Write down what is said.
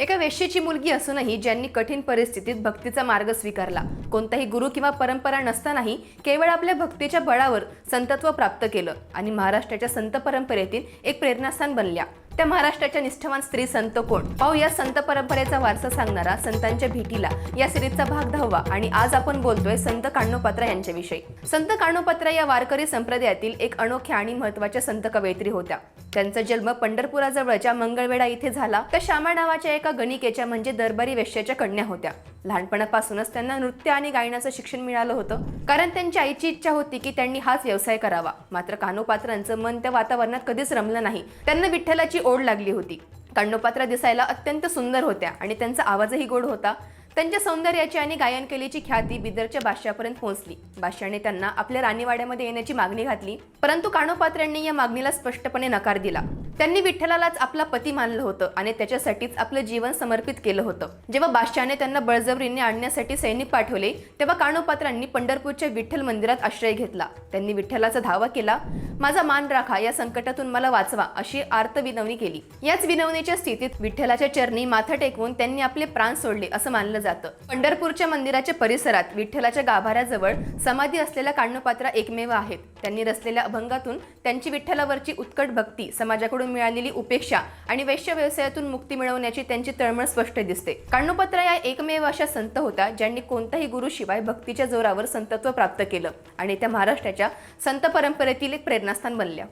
एका वेश्येची मुलगी असूनही ज्यांनी कठीण परिस्थितीत भक्तीचा मार्ग स्वीकारला कोणताही गुरु किंवा परंपरा नसतानाही केवळ आपल्या भक्तीच्या बळावर संतत्व प्राप्त केलं आणि महाराष्ट्राच्या संत परंपरेतील एक प्रेरणास्थान बनल्या. त्या महाराष्ट्राच्या निष्ठावान स्त्री संत कोण? पाहूया संत परंपरेचा वारसा सांगणारा संतांच्या भेटीला या सिरीजचा भाग दहावा आणि आज आपण बोलतोय संत काणोपात्रा यांच्याविषयी. संत काण्णोपात्रा या वारकरी संप्रदायातील एक अनोख्या आणि महत्त्वाच्या संत कवयित्री होत्या. त्यांचा जन्म पंढरपुराजवळच्या मंगळवेढा इथे झाला. तर श्यामा नावाच्या एका गणिकेच्या म्हणजे दरबारी वेश्याच्या कन्या होत्या. लहानपणापासूनच त्यांना नृत्य आणि गायनाचं शिक्षण मिळालं होतं. कारण त्यांच्या आईची इच्छा होती की त्यांनी हाच व्यवसाय करावा. मात्र कानोपात्रांचं मन त्या वातावरणात कधीच रमलं नाही. त्यांना विठ्ठलाची ओढ लागली होती. कान्नोपात्रा दिसायला अत्यंत सुंदर होत्या आणि त्यांचा आवाजही गोड होता. त्यांच्या सौंदर्याची आणि गायन कलेची ख्याती बिदरच्या बादशापर्यंत पोहोचली. बादशाने त्यांना आपल्या राणीवाड्यामध्ये येण्याची मागणी घातली परंतु काणोपात्र्यांनी या मागणीला स्पष्टपणे नकार दिला. त्यांनी विठ्ठलालाच आपला पती मानलं होतं आणि त्याच्यासाठीच आपलं जीवन समर्पित केलं होतं. जेव्हा बादशाने त्यांना बळजबरीने आणण्यासाठी सैनिक पाठवले तेव्हा काणोपात्रांनी पंढरपूरच्या विठ्ठल मंदिरात आश्रय घेतला. त्यांनी विठ्ठलाचा धावा केला माझा मान राखा या संकटातून मला वाचवा अशी आर्त विनवणी केली. याच विनवणीच्या स्थितीत विठ्ठलाच्या चरणी माथा टेकवून त्यांनी आपले प्राण सोडले असं मानलं जातं. पंढरपूरच्या मंदिराच्या परिसरात विठ्ठलाच्या गाभाऱ्याजवळ समाधी असलेल्या काणोपात्रा एकमेव आहेत. त्यांनी रचलेल्या अभंगातून त्यांची विठ्ठलावरची उत्कट भक्ती समाजाकडून मिळालेली उपेक्षा आणि वैश्य व्यवसायातून मुक्ती मिळवण्याची त्यांची तळमळ स्पष्ट दिसते. काण्णोपात्रा या एकमेव अशा संत होत्या ज्यांनी कोणत्याही गुरुशिवाय भक्तीच्या जोरावर संतत्व प्राप्त केलं आणि त्या महाराष्ट्राच्या संत परंपरेतील एक प्रेरणास्थान बनल्या.